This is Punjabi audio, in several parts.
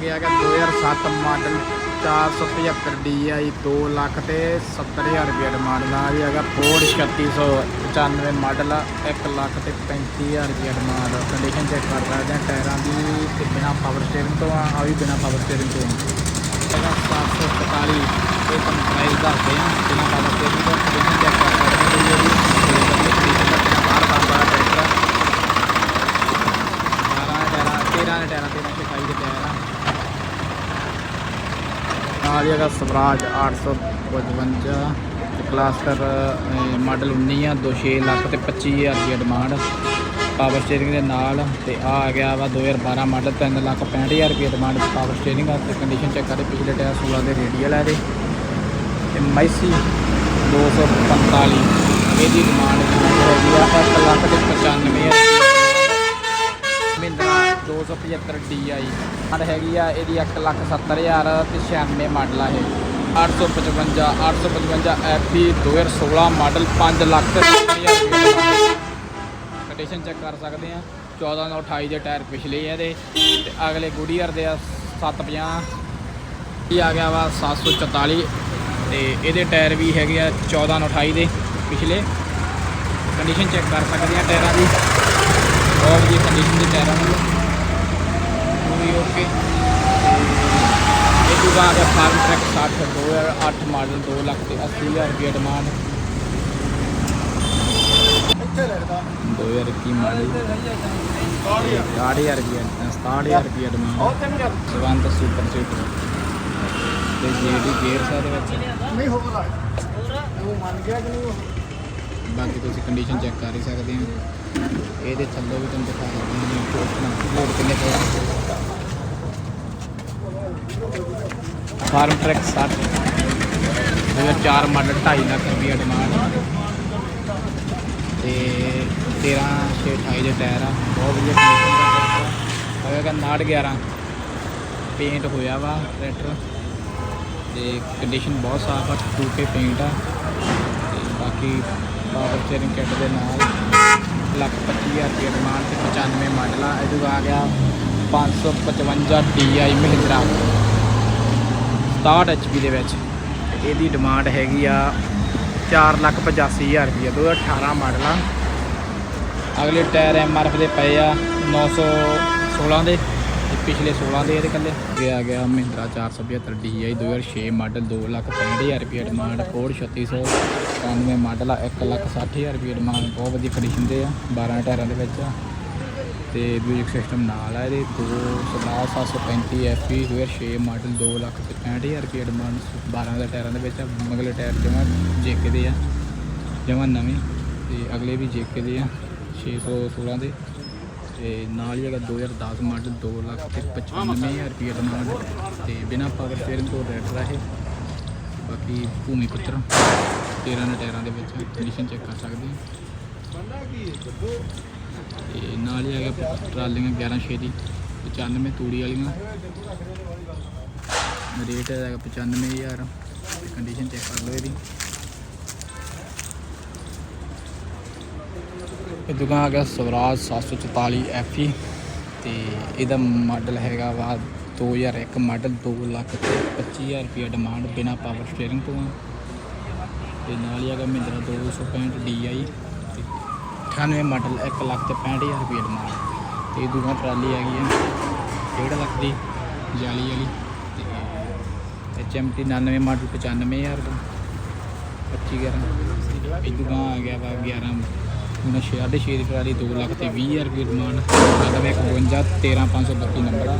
ਗਿਆ ਹੈਗਾ 2007 ਮਾਡਲ 475 DI 2 ਲੱਖ ਤੇ 70000 ਰੁਪਏ ਡਿਮਾਂਡ ਨਾਲ ਹੀ ਹੈਗਾ। ਫੋਰਡ 3695 ਮਾਡਲ ਆ 1 ਲੱਖ ਤੇ 35000 ਰੁਪਏ ਡਿਮਾਂਡ। ਕੰਡੀਸ਼ਨ ਚੈੱਕ ਕਰ ਸਕਦੇ ਹਾਂ, ਟਾਇਰਾਂ ਦੀ ਤੇ ਬਿਨਾ ਪਾਵਰ ਸਟੀਅਰਿੰਗ ਤੋਂ ਆ ਆ ਵੀ ਬਿਨਾ ਪਾਵਰ ਸਟੀਅਰਿੰਗ ਤੋਂ ਆ। ਹੈਗਾ 744 ਇਹ ਤੁਹਾਨੂੰ ਪ੍ਰਾਈਸ ਦੱਸਦੇ ਆ ਬਿਨਾ ਪਾਵਰ ਸਟੀਅਰਿੰਗ ਤੋਂ। ਕੰਡੀਸ਼ਨ ਚੈੱਕ ਕਰ ਸਕਦੇ ਹੋ ਜੀ ਦਾ ਬਾਹਰ ਬਾਹਰ ਟਰੈਕਟਰ 12 ਟਾਇਰਾਂ 13 ਤੇ 28 ਦੇ ਟਾਇਰ ਆ। ਨਾਲ ਹੀ ਹੈਗਾ ਸਵਰਾਜ 855 ਤੇ ਕਲਾਸਟਰ ਮਾਡਲ 19 ਆ 26 ਲੱਖ ਤੇ 25000 ਦੀ ਡਿਮਾਂਡ ਪਾਵਰ ਸਟੀਅਰਿੰਗ ਦੇ ਨਾਲ ਤੇ ਆ ਆ ਗਿਆ ਵਾ 2012 ਮਾਡਲ 3 ਲੱਖ 65000 ਰੁਪਏ ਡਿਮਾਂਡ ਪਾਵਰ ਸਟੀਅਰਿੰਗ ਆ ਤੇ ਕੰਡੀਸ਼ਨ ਚੈੱਕ ਕਰਦੇ ਪਿਛਲੇ ਟਾਇਰ 16 ਦੇ ਰੇਡੀਅਲ ਆ ਇਹਦੇ। ਤੇ ਮੈਸੀ 245 ਇਹਦੀ ਡਿਮਾਂਡ ਹੈਗੀ ਆ? 1 ਲੱਖ ਤੇ 95000 275 DI ਮਾਡ ਹੈਗੀ ਆ, ਇਹਦੀ 1 ਲੱਖ 70000 ਤੇ 96 ਮਾਡਲ ਆ ਇਹ। 855 855 FE 2016 ਮਾਡਲ 5 ਲੱਖ ਤੇ ਕੰਡੀਸ਼ਨ ਚੈੱਕ ਕਰ ਸਕਦੇ ਆ। 14 ਨਾਲ 28 ਦੇ ਟਾਇਰ ਪਿਛਲੇ ਆ ਇਹਦੇ। ਤੇ ਅਗਲੇ ਗੁਡੀਅਰ ਦੇ ਆ 750 ਇਹ ਆ ਗਿਆ ਵਾ 744 ਤੇ ਇਹਦੇ ਟਾਇਰ ਵੀ ਹੈਗੇ ਆ 14 ਨਾਲ 28 ਦੇ ਪਿਛਲੇ। ਕੰਡੀਸ਼ਨ ਚੈੱਕ ਕਰ ਸਕਦੇ ਆ ਟਾਇਰਾਂ ਦੀ। ਬਹੁਤ ਵਧੀਆ ਕੰਡੀਸ਼ਨ ਦੇ ਟਾਇਰਾਂ ਨੂੰ। ਪੂਰੀ ਓਕੇ ਇਹ ਦੂਗਾ ਆ ਗਿਆ ਫਾਰਮ ਟਰੈਕ 60 2008 ਮਾਡਲ 2 ਲੱਖ ਤੇ 80000 ਰੁਪਏ ਡਿਮਾਂਡ ਇੱਥੇ ਲੱਗਦਾ 2021 ਮਾਡਲ। 60000 ਰੁਪਏ 67000 ਰੁਪਏ ਡਿਮਾਂਡ ਸਵੰਤ ਸੁਪਰ ਸੀਟਰ ਤੇ ਜਿਹੜੀ ਗੇਅਰ ਸਾ ਦੇ ਵਿੱਚ। ਨਹੀਂ ਹੋ ਰਹਾ ਉਹ ਮੰਨ ਗਿਆ ਕਿ ਨਹੀਂ ਬਾਕੀ ਤੁਸੀਂ ਕੰਡੀਸ਼ਨ ਚੈੱਕ ਕਰ ਹੀ ਸਕਦੇ ਹੋ। ਇਹਦੇ ਥੱਲੇ ਵੀ ਤੁਹਾਨੂੰ ਦਿਖਾ ਸਕਦੇ ਹਾਂ। ਲੋਡ ਕਿੰਨੇ ਪਿਆ ਫਾਰਮ ਟਰੈਕ 60 2004 ਮਾਡਲ 2.5 ਲੱਖ ਰੁਪਏ ਡਿਮਾਂਡ ਤੇ 13 28 ਦੇ ਟਾਇਰ ਆ, ਬਹੁਤ ਵਧੀਆ ਕੰਡੀਸ਼ਨ ਦਾ ਟਰੈਕਟਰ ਹੋਏਗਾ 69 11 ਪੇਂਟ ਹੋਇਆ ਵਾ ਟਰੈਕਟਰ, ਤੇ ਕੰਡੀਸ਼ਨ ਬਹੁਤ ਸਾਫ਼ ਆ ਟੂਕੇ ਪੇਂਟ ਆ। ਤੇ ਬਾਕੀ ਪਾਵਰ ਸਟੀਅਰਿੰਗ ਕਿੱਟ ਦੇ ਨਾਲ ਲੱਖ 25000 ਰੁਪਏ ਡਿਮਾਂਡ ਤੇ 95 ਮਾਡਲ ਆ। ਇਹਦੇ ਆ ਗਿਆ 555 DI ਮਹਿੰਦਰਾ। 67 HP ਦੇ ਵਿੱਚ। ਇਹਦੀ ਡਿਮਾਂਡ ਹੈਗੀ ਆ 4 ਲੱਖ 85000 ਰੁਪਏ 2018 ਮਾਡਲ। ਆ ਅਗਲੇ ਟਾਇਰ MRF ਦੇ ਪਏ ਆ 916 ਦੇ ਪਿਛਲੇ 16 ਦੇ ਇਹਦੇ ਕੱਲੇ ਅੱਗੇ ਆ ਗਿਆ ਮਹਿੰਦਰਾ 475 DI 2006 ਮਾਡਲ 2 ਲੱਖ 65000 ਰੁਪਏ ਡਿਮਾਂਡ ਫੋਰਡ 3691 ਮਾਡਲ ਆ 1 ਲੱਖ 60000 ਰੁਪਏ ਡਿਮਾਂਡ ਬਹੁਤ ਵਧੀਆ ਕੰਡੀਸ਼ਨ ਦੇ ਆ 12 ਟਾਇਰਾਂ ਦੇ ਵਿੱਚ ਆ। ਤੇ ਮਿਊਜ਼ਿਕ ਸਿਸਟਮ ਨਾਲ ਆ, ਇਹਦੇ 2 735 FE 2006 ਮਾਡਲ 2 ਲੱਖ ਤੇ 65000 ਰੁਪਏ ਐਡਵਾਂਸ 12 ਦੇ ਟਾਇਰਾਂ ਦੇ ਵਿੱਚ ਆ ਮਗਲੇ ਟਾਇਰ ਜਮਾ ਜੇਕੇ ਦੇ ਆ, ਜਮਾ ਨਵੇਂ ਤੇ ਅਗਲੇ ਵੀ ਜੇਕੇ ਦੇ ਆ 616 ਦੇ ਤੇ ਨਾਲ ਹੀ ਹੈਗਾ 2010 ਮਾਡਲ 2 ਲੱਖ ਤੇ 95000 ਰੁਪਏ ਡਿਮਾਂਡ ਤੇ ਬਿਨਾ ਪਾਵਰ ਸਟੀਅਰਿੰਗ ਤੋਂ ਰੈਟਰ ਹੈ ਬਾਕੀ ਭੂਮੀ ਪੁੱਤਰ 13 ਦੇ ਟਾਇਰਾਂ ਦੇ ਵਿੱਚ ਕੰਡੀਸ਼ਨ ਚੈੱਕ ਕਰ ਸਕਦੇ ਹੋ ਤੇ ਨਾਲ ਹੀ ਹੈਗਾ ਟਰਾਲੀਆਂ 11 ਛੇ ਦੀ 95 ਤੂੜੀ ਵਾਲੀਆਂ। ਰੇਟ ਹੈਗਾ 95000 ਤੇ ਕੰਡੀਸ਼ਨ ਚੈੱਕ ਕਰ ਲਓ ਇਹਦੀ। ਇਹ ਦੁਕਾਨ ਆ ਗਿਆ ਸਵਰਾਜ 744 FE ਤੇ ਇਹਦਾ ਮਾਡਲ ਹੈਗਾ ਵਾ 2001 ਮਾਡਲ 2 ਲੱਖ ਤੇ 25000 ਰੁਪਏ ਡਿਮਾਂਡ ਬਿਨਾ ਪਾਵਰ ਸਟੀਅਰਿੰਗ ਤੋਂ ਆ। ਤੇ ਨਾਲ ਹੀ ਹੈਗਾ ਮਹਿੰਦਰਾ 265 DI ਤੇ 98 ਮਾਡਲ 1 ਲੱਖ ਤੇ 65000 ਰੁਪਏ ਡਿਮਾਂਡ ਤੇ ਦੂਜਾ ਟਰਾਲੀ ਹੈਗੀ ਆ 1.5 ਲੱਖ ਦੀ, ਜਾਲੀ ਵਾਲੀ। ਤੇ HMT 99 ਮਾਡਲ 95000 ਦਾ 25 11 ਇਹ ਦੁਕਾਨ ਆ ਗਿਆ ਵਾ 11 ਹੁਣ 6.5 ਦੀ ਟਰਾਲੀ 2 ਲੱਖ ਤੇ 20000 ਰੁਪਏ ਡਿਮਾਂਡ 9152 13532 ਨੰਬਰ ਆ।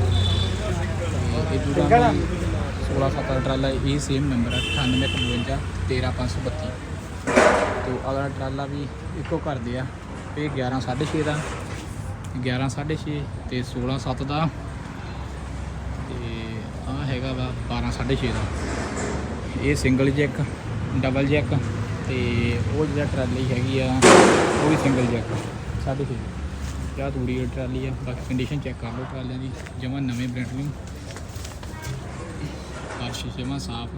ਤੇ ਇਹ ਦੂਰਾ 16 7 ਦਾ ਟਰਾਲਾ, ਇਹ ਸੇਮ ਨੰਬਰ ਆ 9852 13532 ਤੇ ਅਗਲਾ ਟਰਾਲਾ ਵੀ ਇੱਕੋ ਘਰ ਦੇ ਆ। ਇਹ 11 6.5 ਦਾ। 11 6.5 ਤੇ 16 7 ਦਾ। ਤੇ ਆ ਹੈਗਾ ਵਾ 12 6.5 ਦਾ। ਇਹ ਸਿੰਗਲ ਜੈਕ ਡਬਲ ਜੈਕ ਤੇ ਉਹ ਜਿਹੜਾ ਟਰਾਲੀ ਹੈਗੀ ਆ, ਉਹ ਵੀ ਸਿੰਗਲ ਜੈਕ ਸਾਢੇ ਛੇ ਜਾਂ ਤੂੜੀ ਵਾਲੀ ਟਰਾਲੀ ਆ, ਬਾਕੀ ਕੰਡੀਸ਼ਨ ਚੈੱਕ ਕਰ ਲਓ ਟਰਾਲੀਆਂ ਦੀ। ਜਮਾਂ ਨਵੇਂ ਬ੍ਰੈਂਡ ਨੂੰ ਹਰ ਸ਼ੀਸ਼ੇ ਸਾਫ਼।